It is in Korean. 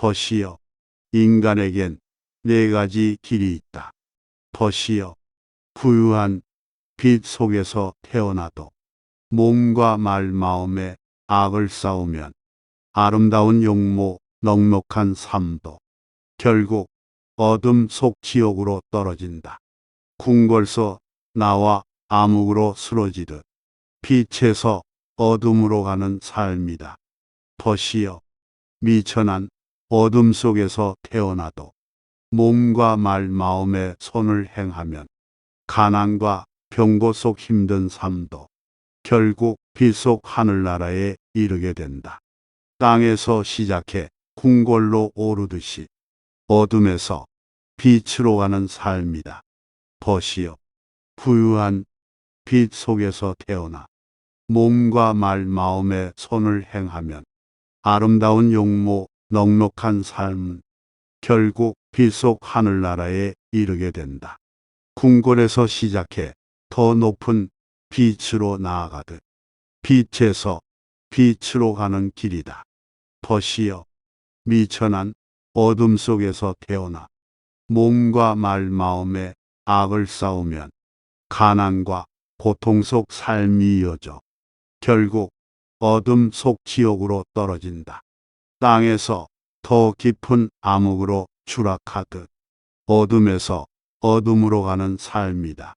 벗이여 인간에겐 네 가지 길이 있다. 벗이여 부유한 빛 속에서 태어나도 몸과 말 마음에 악을 쌓으면 아름다운 용모 넉넉한 삶도 결국 어둠 속 지옥으로 떨어진다. 궁궐서 나와 암흑으로 쓰러지듯 빛에서 어둠으로 가는 삶이다. 벗이여 미천한 어둠 속에서 태어나도 몸과 말 마음에 손을 행하면 가난과 병고 속 힘든 삶도 결국 빛속 하늘나라에 이르게 된다. 땅에서 시작해 궁궐로 오르듯이 어둠에서 빛으로 가는 삶이다. 벗이여 부유한 빛 속에서 태어나 몸과 말 마음에 손을 행하면 아름다운 용모 넉넉한 삶은 결국 빛속 하늘나라에 이르게 된다. 궁궐에서 시작해 더 높은 빛으로 나아가듯 빛에서 빛으로 가는 길이다. 벗이여 미천한 어둠 속에서 태어나 몸과 말 마음에 악을 쌓으면 가난과 고통 속 삶이 이어져 결국 어둠 속 지옥으로 떨어진다. 땅에서 더 깊은 암흑으로 추락하듯 어둠에서 어둠으로 가는 삶이다.